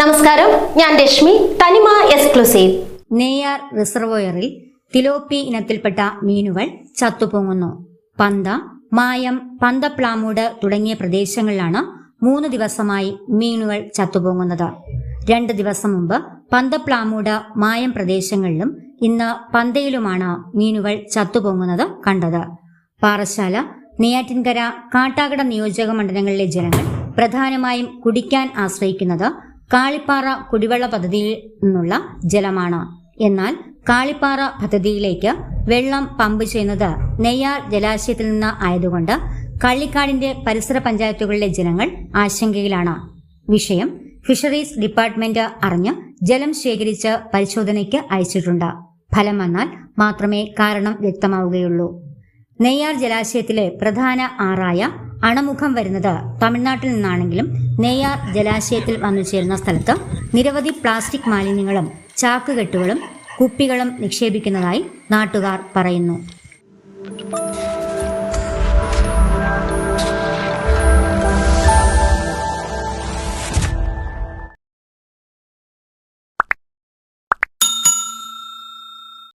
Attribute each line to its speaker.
Speaker 1: നമസ്കാരം ഞാൻ രശ്മി തനിമ എക്സ്ക്ലൂസീവ്.
Speaker 2: നെയ്യാർ റിസർവോയറിൽ തിലോപ്പി ഇനത്തിൽപ്പെട്ട മീനുകൾ ചത്തുപൊങ്ങുന്നു. പന്ത മായം പന്തപ്ലാമൂട് തുടങ്ങിയ പ്രദേശങ്ങളിലാണ് മൂന്ന് ദിവസമായി മീനുകൾ ചത്തുപൊങ്ങുന്നത്. രണ്ട് ദിവസം മുമ്പ് പന്തപ്ലാമൂട് മായം പ്രദേശങ്ങളിലും ഇന്ന് പന്തയിലുമാണ് മീനുകൾ ചത്തുപൊങ്ങുന്നത് കണ്ടത്. പാറശാല നെയ്യാറ്റിൻകര കാട്ടാകട നിയോജക മണ്ഡലങ്ങളിലെ ജനങ്ങൾ പ്രധാനമായും കുടിക്കാൻ ആശ്രയിക്കുന്നത് കാളിപ്പാറ കുടിവെള്ള പദ്ധതിയിൽ നിന്നുള്ള ജലമാണ്. എന്നാൽ കാളിപ്പാറ പദ്ധതിയിലേക്ക് വെള്ളം പമ്പ് ചെയ്യുന്നത് നെയ്യാർ ജലാശയത്തിൽ നിന്ന് ആയതുകൊണ്ട് കള്ളിക്കാടിന്റെ പരിസര പഞ്ചായത്തുകളിലെ ജനങ്ങൾ ആശങ്കയിലാണ്. വിഷയം ഫിഷറീസ് ഡിപ്പാർട്ട്മെന്റ് അറിഞ്ഞ് ജലം ശേഖരിച്ച് പരിശോധനയ്ക്ക് അയച്ചിട്ടുണ്ട്. ഫലം വന്നാൽ മാത്രമേ കാരണം വ്യക്തമാവുകയുള്ളൂ. നെയ്യാർ ജലാശയത്തിലെ പ്രധാന ആറായ അണമുഖം വരുന്നത് തമിഴ്നാട്ടിൽ നിന്നാണെങ്കിലും നെയ്യാർ ജലാശയത്തിൽ വന്നു ചേരുന്ന സ്ഥലത്ത് നിരവധി പ്ലാസ്റ്റിക് മാലിന്യങ്ങളും ചാക്കുകെട്ടുകളും കുപ്പികളും നിക്ഷേപിക്കുന്നതായി നാട്ടുകാർ പറയുന്നു.